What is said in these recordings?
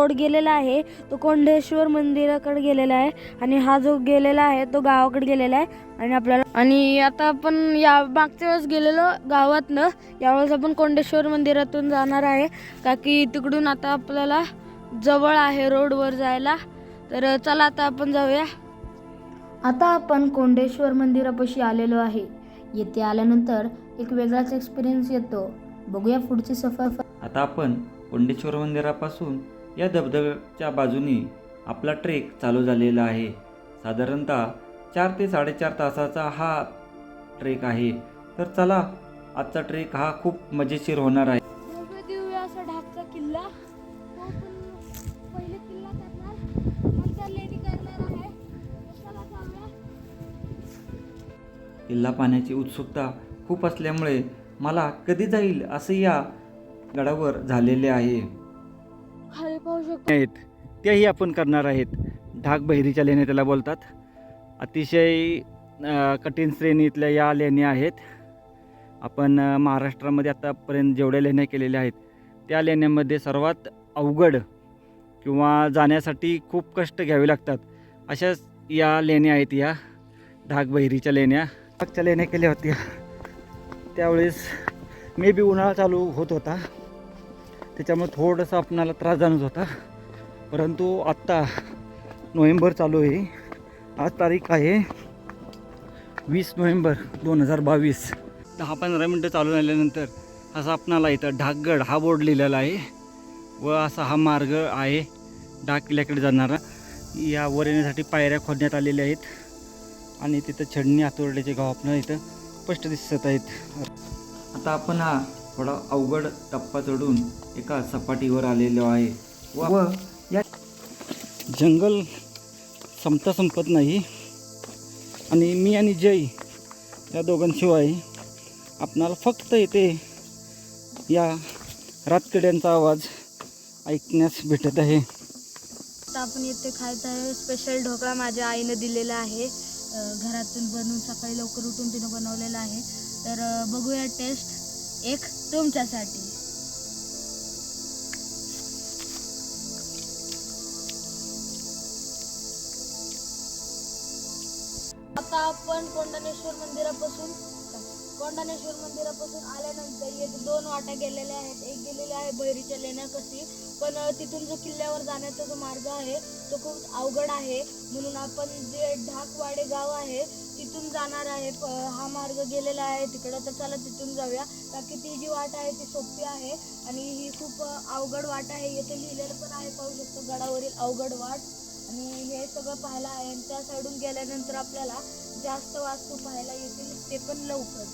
Road गेलेला आहे. तो कोंडेश्वर मंदिराकडे गेलेला आहे आणि हा जो गेलेला आहे तो गावाकडे गेलेला आहे आणि आपल्याला आणि आता आपण या मागच्या वेळेस गेलेलो गावातनं. यावेळेस आपण कोंडेश्वर मंदिरातून जाणार आहे. का की तिकडून आता आपल्याला जवळ आहे रोडवर जायला. तर चला आता आपण जाऊया. आता आपण कोंडेश्वर मंदिरापाशी आलेलो आहे. येथे आल्यानंतर एक वेगळाच एक्सपिरियन्स येतो. बघूया पुढची सफर आता आपण कोंडेश्वर मंदिरापासून या धबधब्याच्या बाजूने आपला ट्रेक चालू झालेला आहे. साधारणतः चार ते साडेचार तासाचा हा ट्रेक आहे. तर चला आजचा ट्रेक हा खूप मजेशीर होणार आहे. असा ढाकचा किल्ला. तो पण पहिले किल्ला करणार. नंतर लेणी करणार आहे. चला जाऊया. किल्ला पाहण्याची उत्सुकता खूप असल्यामुळे मला कधी जाईल असं या गडावर झालेले आहे. खाली पाहू शकतो आहेत. त्याही आपण करणार आहेत. ढाक बहिरीच्या लेण्या त्याला बोलतात. अतिशय कठीण श्रेणीतल्या या लेण्या आहेत. आपण महाराष्ट्रामध्ये आतापर्यंत जेवढ्या लेण्या केलेल्या आहेत त्या लेण्यामध्ये सर्वात अवघड किंवा जाण्यासाठी खूप कष्ट घ्यावे लागतात. अशाच या लेण्या आहेत या. ढाक बहिरीच्या लेण्या. ढाकच्या लेण्या केल्या होत्या. त्यावेळेस मे बी उन्हाळा चालू होत होता. त्याच्यामुळे थोडंसं आपणाला त्रास जाणवत होता. परंतु आत्ता नोव्हेंबर चालू आहे. आज तारीख आहे वीस नोव्हेंबर दोन हजार बावीस. दहा पंधरा मिनटं चालू झाल्यानंतर असा आपणाला इथं ढाकगड हा बोर्ड लिहिलेला आहे व असा हा मार्ग आहे डाक किल्ल्याकडे जाणारा यावर येण्यासाठी पायऱ्या खोदण्यात आलेल्या आहेत आणि तिथं छडणी हातोरड्याचे गाव आपल्याला इथं स्पष्ट दिसत आहेत. आता आपण हा थोडा अवघड टप्पा चढून एका सपाटीवर आलेलो आहे. व या जंगल संपता संपत नाही. आणि मी आणि जय या दोघांशिवाय आपणाला फक्त येते या रातकड्यांचा आवाज ऐकण्यास भेटत आहे. आता आपण इथे खायचं आहे. स्पेशल ढोकळा माझ्या आईनं दिलेला आहे. घरातून बनवून सकाळी लवकर उठून तिनं बनवलेला आहे. तर बघूया टेस्ट एक तुमच्यासाठी. आता आपण कोंडानेश्वर मंदिरापासून कोंडानेश्वर मंदिरापासून आल्यानंतर येथे दोन वाटा गेलेल्या आहेत. एक गेलेली आहे बहिरीच्या लेण्याकशी पण तिथून जो किल्ल्यावर जाण्याचा जो मार्ग आहे तो खूप अवघड आहे. म्हणून आपण जे ढाकवाडे गाव आहे तिथून जाणार आहे हा मार्ग गेलेला आहे तिकडं तर चला तिथून जाऊया. कारण की ती जी वाट आहे ती सोपी आहे आणि ही खूप अवघड वाट आहे. येथे लिहिलेलं पण आहे पाहू शकतो गडावरील अवघड वाट. आणि हे सगळं पाहायला आहे आणि त्या साईडून गेल्यानंतर आपल्याला जास्त वास्तू पाहायला येतील ते पण लवकर.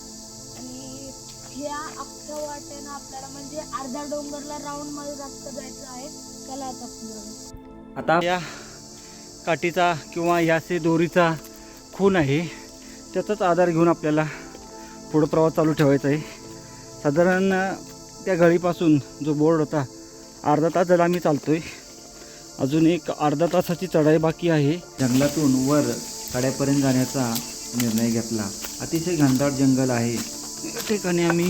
आणि ह्या अख्ख्या वाट्यानं आपल्याला म्हणजे अर्धा डोंगरला राऊंडमध्ये जास्त जायचं आहे. चला आता आता या काठीचा किंवा याचे दोरीचा खून आहे. त्याचाच आधार घेऊन आपल्याला पुढं प्रवास चालू ठेवायचा आहे. साधारण त्या गळीपासून जो बोर्ड होता अर्धा तास झाला आम्ही चालतो आहे अजून एक अर्धा तासाची चढाई बाकी आहे. जंगलातून वर कड्यापर्यंत जाण्याचा निर्णय घेतला. अतिशय घनदाट जंगल आहे. या ठिकाणी आम्ही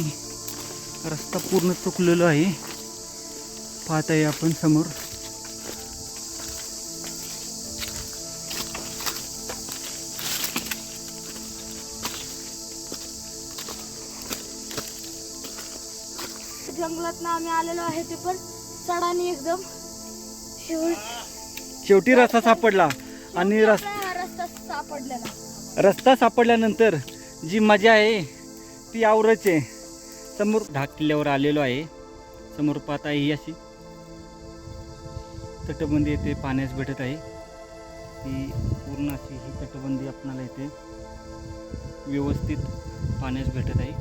रस्ता पूर्ण चुकलेलो आहे. पाहत आहे आपण समोर. जंगलात ना आम्ही आलेलो आहे ते पण चढाणी एकदम. शेवट रस्ता सापडला आणि रस रस्ता सापडलेला. रस्ता सापडल्यानंतर जी मजा आहे ती आवरच आहे. समोर ढाक किल्ल्यावर आलेलो आहे. समोर पाहता ही अशी तटबंदी येथे पाण्यास भेटत आहे. ही पूर्ण अशी ही तटबंदी आपणाला इथे व्यवस्थित पाण्यास भेटत आहे.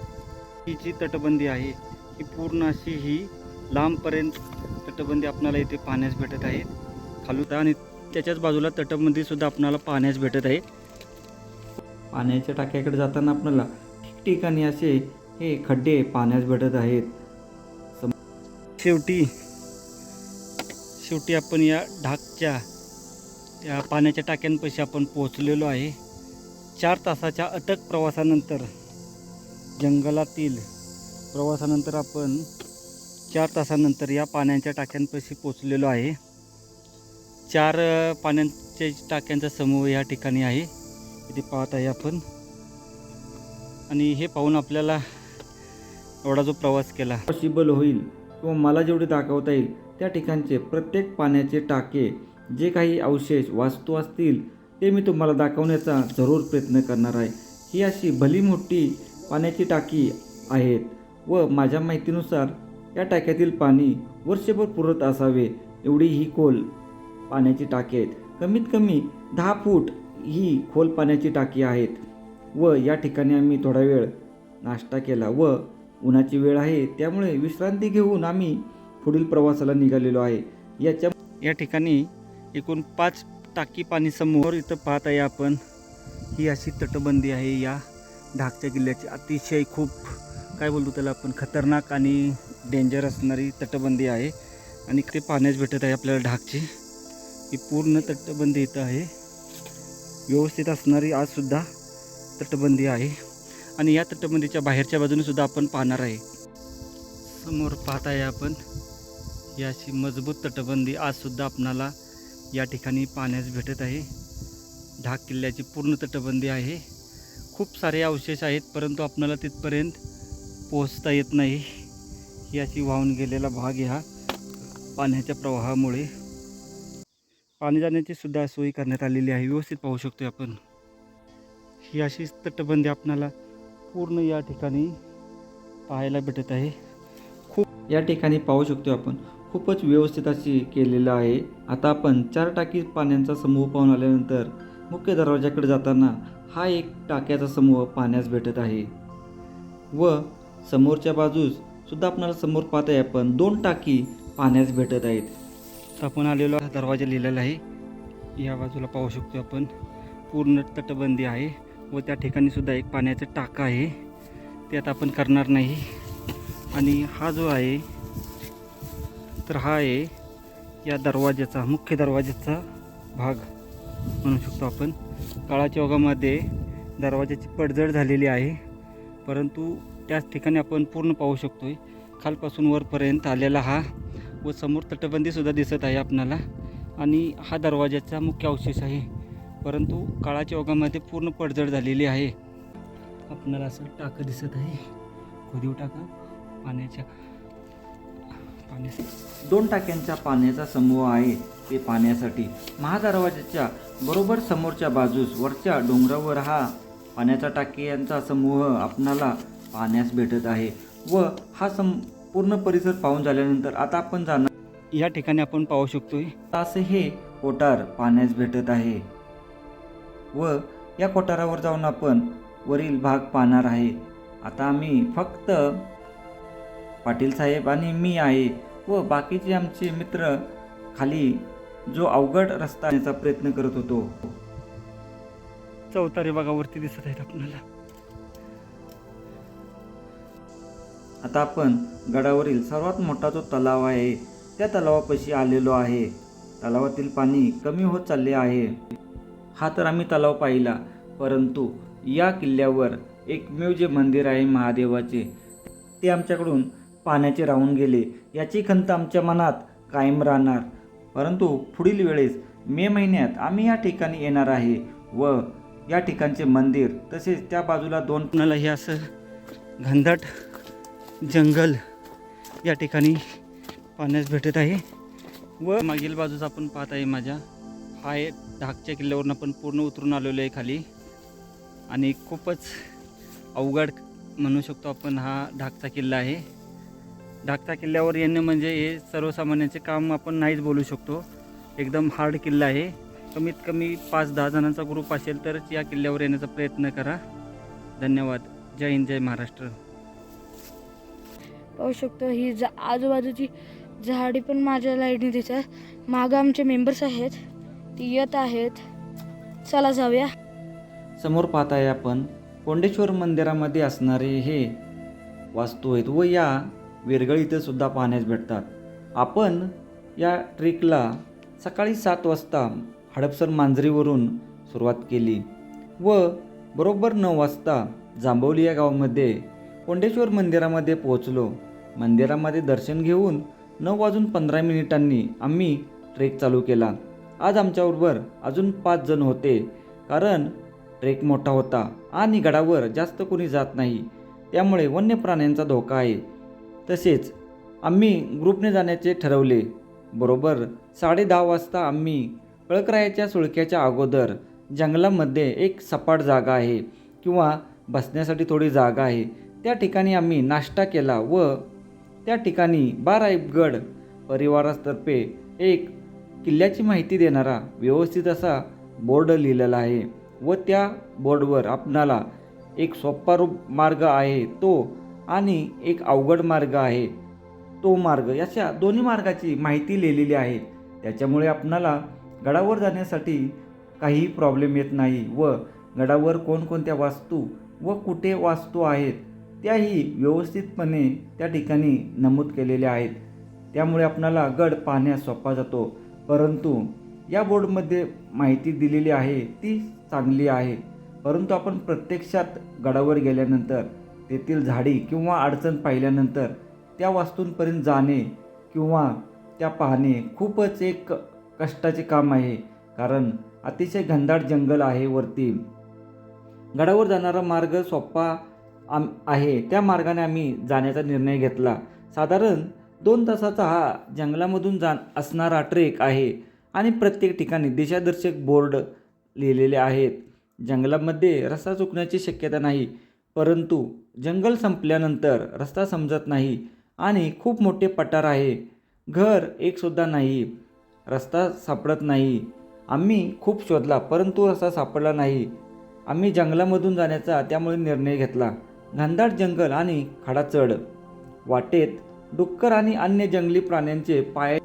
ही जी तटबंदी आहे ही पूर्ण अशी ही लांबपर्यंत तटबंदी आपणाला इथे पाण्यास भेटत आहे. खालून आणि त्याच्याच बाजूला तटबंदी सुद्धा आपणाला पाण्यास भेटत आहे. पाण्याच्या टाक्याकडे जाताना आपल्याला ठिकठिकाणी असे हे खड्डे पाण्यास भेटत आहेत. शेवटी शेवटी आपण या ढाकच्या त्या पाण्याच्या टाक्यांपाशी आपण पोहोचलेलो आहे. चार तासाच्या अटक प्रवासानंतर जंगलातील प्रवासानंतर आपण चार तासानंतर या पाण्याच्या टाक्यांपाशी पोचलेलो आहे. चार अ, पाण्याचे टाक्यांचा समूह या ठिकाणी आहे. इथे पाहत आहे आपण. आणि हे पाहून आपल्याला एवढा जो प्रवास केला. पॉसिबल होईल किंवा मला जेवढे दाखवता येईल त्या ठिकाणचे प्रत्येक पाण्याचे टाके जे काही अवशेष वास्तू असतील ते मी तुम्हाला दाखवण्याचा जरूर प्रयत्न करणार आहे. ही अशी भली मोठी पाण्याची टाकी आहेत. व माझ्या माहितीनुसार या टाक्यातील पाणी वर्षभर पुरत असावे एवढी ही खोल पाण्याची टाकी आहेत. कमीत कमी दहा फूट ही खोल पाण्याची टाकी आहेत. व या ठिकाणी आम्ही थोडा वेळ नाश्ता केला व उन्हाची वेळ आहे त्यामुळे विश्रांती घेऊन आम्ही पुढील प्रवासाला निघालेलो आहे. याच्या या ठिकाणी एकूण पाच टाकी पाणी समोर इथं पाहत आहे आपण. ही अशी तटबंदी आहे. या ढाकच्या किल्ल्याची अतिशय खूप काय बोलतो त्याला आपण? खतरनाक आणि डेंजर असणारी तटबंदी आहे. आणि ते पाण्यास भेटत आहे आपल्याला ढाकची. ही पूर्ण तटबंदी इथं आहे. व्यवस्थित असणारी आजसुद्धा तटबंदी आहे. आणि या तटबंदीच्या बाहेरच्या बाजूने सुद्धा आपण पाहणार आहे. समोर पाहत आहे आपण याची मजबूत तटबंदी आजसुद्धा आपणाला या ठिकाणी पाण्यास भेटत आहे. ढाक किल्ल्याची पूर्ण तटबंदी आहे. खूप सारे अवशेष आहेत परंतु आपणाला तिथपर्यंत पोहोचता येत नाही. ही अशी वाहून गेलेला भाग ह्या पाण्याच्या प्रवाहामुळे. पाणी जाण्याची सुद्धा सोय करण्यात आलेली आहे. व्यवस्थित पाहू शकतो आपण. ही अशी तटबंदी आपणाला पूर्ण या ठिकाणी पाहायला भेटत आहे. खूप या ठिकाणी पाहू शकतो आपण. खूपच व्यवस्थित अशी केलेलं आहे. आता आपण चार टाकी पाण्याचा समूह पाहून आल्यानंतर मुख्य दरवाजाकडे जाताना हा एक टाक्याचा समूह पाण्यास भेटत आहे. व समोरच्या बाजूस सुद्धा आपल्याला समोर पाहत आहे आपण. दोन टाकी पाण्यास भेटत आहेत. तर आपण आलेलो दरवाजा लिहिलेला आहे. या बाजूला पाहू शकतो आपण. पूर्ण तटबंदी आहे व त्या ठिकाणी सुद्धा एक पाण्याचं टाका आहे. त्यात आपण करणार नाही. आणि हा जो आहे तर हा आहे या दरवाजाचा मुख्य दरवाज्याचा भाग म्हणू शकतो आपण. काळाच्या ओघामध्ये दरवाजाची पडझड झालेली आहे. परंतु त्याच ठिकाणी आपण पूर्ण पाहू शकतो आहे खालपासून वरपर्यंत आलेला हा व समोर तटबंदीसुद्धा दिसत आहे आपणाला. आणि हा दरवाजाचा मुख्य अवशेष आहे. परंतु काळाच्या ओघामध्ये पूर्ण पडझड झालेली आहे. आपणाला असं टाकं दिसत आहे. खोदीव टाका पाण्याच्या पाण्यासाठी दोन टाक्यांचा पाण्याचा समूह आहे ते पाण्यासाठी. महादरवाजाच्या बरोबर समोरच्या बाजूस वरच्या डोंगरावर हा पाण्याचा टाकी यांचा समूह आपणाला पाण्यास भेटत आहे व हा संपूर्ण परिसर पाहून झाल्यानंतर आता आपण जाणार या ठिकाणी आपण पाहू शकतो असे हे कोटार पाण्यास भेटत आहे व या कोटारावर जाऊन आपण वरील भाग पाहणार आहे. आता आम्ही फक्त पाटील साहेब आणि मी आहे व बाकीचे आमचे मित्र खाली जो अवघड रस्ता येण्याचा प्रयत्न करत होतो. चौतारी भागावरती दिसत आहेत आपल्याला. आता आपण गडावरील सर्वात मोठा जो तलाव आहे त्या तलावापाशी आलेलो आहे. तलावातील पाणी कमी होत चालले आहे. हा तर आम्ही तलाव पाहिला परंतु या किल्ल्यावर एकमेव जे मंदिर आहे महादेवाचे ते आमच्याकडून पाण्याचे राहून गेले. याची खंत आमच्या मनात कायम राहणार. परंतु पुढील वेळेस मे महिन्यात आम्ही या ठिकाणी येणार आहे व या ठिकाणचे मंदिर तसेच त्या बाजूला दोन कुणाला हे असं घनदाट जंगल या ठिकाणी पाहण्यास भेटत आहे व मागील बाजूस आपण पाहत आहे माझ्या हा एक ढाकच्या किल्ल्यावरून आपण पूर्ण उतरून आलेलो आहे खाली. आणि खूपच अवघड म्हणू शकतो आपण हा ढाकचा किल्ला आहे. ढाकचा किल्ल्यावर येणं म्हणजे हे सर्वसामान्यांचे काम आपण नाहीच बोलू शकतो. एकदम हार्ड किल्ला आहे. कमीत कमी पाच दहा जणांचा ग्रुप असेल तरच या किल्ल्यावर येण्याचा प्रयत्न करा. धन्यवाद. जय हिंद जय महाराष्ट्र. पाहू शकतो. ही जा आजूबाजूची झाडी पण माझ्या लाईटने दिसत मागं आमचे मेंबर्स आहेत. ती येत आहेत. चला जाऊया. समोर पाहत आहे आपण कोंडेश्वर मंदिरामध्ये असणारे हे वास्तू आहेत व या वेरगळ इथं सुद्धा पाहण्यास भेटतात. आपण या ट्रेकला सकाळी सात वाजता हडपसर मांजरीवरून सुरुवात केली व बरोबर नऊ वाजता जांभवली या गावामध्ये कोंडेश्वर मंदिरामध्ये पोहोचलो. मंदिरामध्ये दर्शन घेऊन नऊ वाजून पंधरा मिनिटांनी आम्ही ट्रेक चालू केला. आज आमच्याबरोबर अजून पाच जण होते कारण ट्रेक मोठा होता आणि गडावर जास्त कोणी जात नाही. त्यामुळे वन्य प्राण्यांचा धोका आहे. तसेच आम्ही ग्रुपने जाण्याचे ठरवले. बरोबर साडे दहा वाजता आम्ही कळकरायाच्या सुळक्याच्या अगोदर जंगलामध्ये एक सपाट जागा आहे किंवा बसण्यासाठी थोडी जागा आहे. त्या ठिकाणी आम्ही नाश्ता केला व त्या ठिकाणी बाराईबगड परिवारातर्फे एक किल्ल्याची माहिती देणारा व्यवस्थित असा बोर्ड लिहिलेला आहे व त्या बोर्डवर आपणाला एक सोपा रूप मार्ग आहे तो आणि एक अवघड मार्ग आहे तो मार्ग. अशा दोन्ही मार्गाची माहिती लिहिलेली आहे. त्याच्यामुळे आपणाला गडावर जाण्यासाठी काही प्रॉब्लेम येत नाही व गडावर कोणकोणत्या वास्तू व कुठे वास्तू आहेत त्याही व्यवस्थितपणे त्या ठिकाणी नमूद केलेल्या आहेत. त्यामुळे आपणाला गड पाहण्यास सोपा जातो. परंतु या बोर्डमध्ये माहिती दिलेली आहे ती चांगली आहे. परंतु आपण प्रत्यक्षात गडावर गेल्यानंतर तेथील झाडी किंवा अडचण पाहिल्यानंतर त्या वास्तूंपर्यंत जाणे किंवा त्या पाहणे खूपच एक कष्टाचे काम आहे. कारण अतिशय घनदाट जंगल आहे वरती. गडावर जाणारा मार्ग सोपा आम आहे. त्या मार्गाने आम्ही जाण्याचा निर्णय घेतला. साधारण दोन तासाचा हा जंगलामधून जा असणारा ट्रेक आहे आणि प्रत्येक ठिकाणी दिशादर्शक बोर्ड लिहिलेले आहेत. जंगलामध्ये रस्ता चुकण्याची शक्यता नाही परंतु जंगल संपल्यानंतर रस्ता समजत नाही आणि खूप मोठे पठार आहे. घर एकसुद्धा नाही रस्ता सापडत नाही. आम्ही खूप शोधला परंतु रस्ता सापडला नाही. आम्ही जंगलामधून जाण्याचा त्यामुळे निर्णय घेतला. घनदाट जंगल आणि खडा चढ वाटेत डुक्कर आणि अन्य जंगली प्राण्यांचे पाय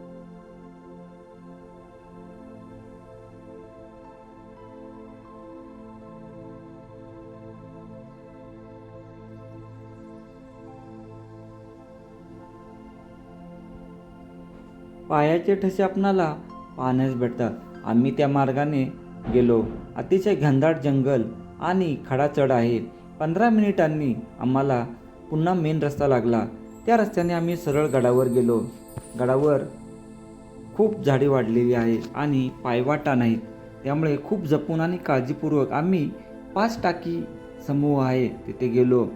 पायाचे ठसे आपणाला पाहण्यास भेटतात. आम्ही त्या मार्गाने गेलो. अतिशय घनदाट जंगल आणि खडा चढ आहे. पंधरा मिनिटांनी आम्हाला पुन्हा मेन रस्ता लागला. त्या रस्त्याने आम्ही सरळ गडावर गेलो. गडावर खूप झाडी वाढलेली आहे आणि पायवाटा नाहीत. त्यामुळे खूप जपून आणि काळजीपूर्वक आम्ही पाच टाकी समूह आहे तिथे गेलो.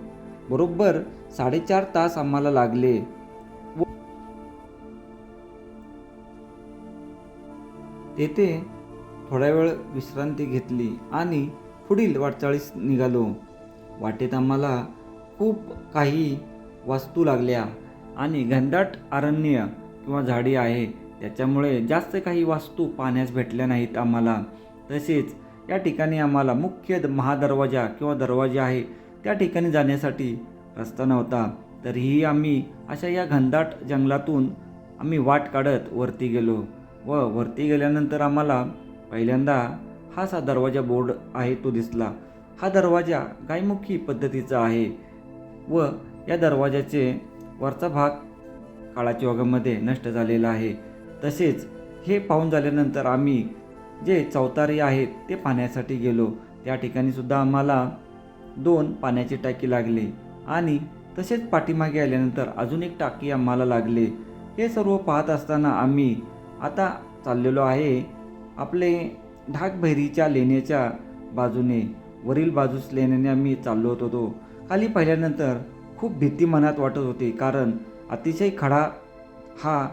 बरोबर साडेचार तास आम्हाला लागले. तेथे थोड्या वेळ विश्रांती घेतली आणि पुढील वाटचाळीस निघालो. वाटेत आम्हाला खूप काही वास्तू लागल्या. आणि घनदाट अरण्य किंवा झाडी आहे. त्याच्यामुळे जास्त काही वास्तू पाहण्यास भेटल्या नाहीत आम्हाला. तसेच या ठिकाणी आम्हाला मुख्य द- महादरवाजा किंवा दरवाजा आहे. त्या ठिकाणी जाण्यासाठी रस्ता नव्हता. तरीही आम्ही अशा या घनदाट जंगलातून आम्ही वाट काढत वरती गेलो व वरती गेल्यानंतर आम्हाला पहिल्यांदा हा असा दरवाजा बोर्ड आहे तो दिसला. हा दरवाजा गायमुखी पद्धतीचा आहे व या दरवाजाचे वरचा भाग काळाच्या ओघामध्ये नष्ट झालेला आहे. तसेच हे पाहून झाल्यानंतर आम्ही जे चौतारे आहेत ते पाण्यासाठी गेलो. त्या ठिकाणी सुद्धा आम्हाला दोन पाण्याची टाकी लागली आणि तसेच पाठीमागे आल्यानंतर अजून एक टाकी आम्हाला लागले. हे सर्व पाहत असताना आम्ही आता चाललेलो आहे आपले ढाकभैरीच्या लेण्याच्या बाजूने. वरील बाजूस लेण्याने आम्ही चाललो होतो खाली पाहिल्यानंतर खूप भीती मनात वाटत होती कारण अतिशय खडा हा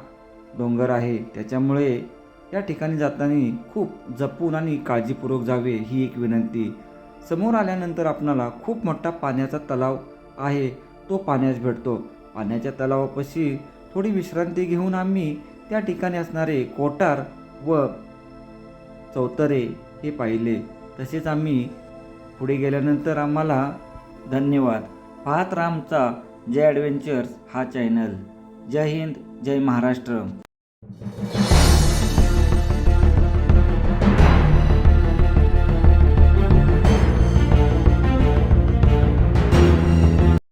डोंगर आहे. त्याच्यामुळे या ठिकाणी जाताना खूप जपून आणि काळजीपूर्वक जावे ही एक विनंती. समोर आल्यानंतर आपणाला खूप मोठा पाण्याचा तलाव आहे तो पाण्यास भेटतो. पाण्याच्या तलावापाशी थोडी विश्रांती घेऊन आम्ही त्या ठिकाणी असणारे कोटार व चौतरे हे पाहिले. तसेच आम्ही पुढे गेल्यानंतर आम्हाला धन्यवाद. पाहत रामचा आमचा जय ॲडव्हेंचर्स हा चॅनल. जय हिंद जय महाराष्ट्र.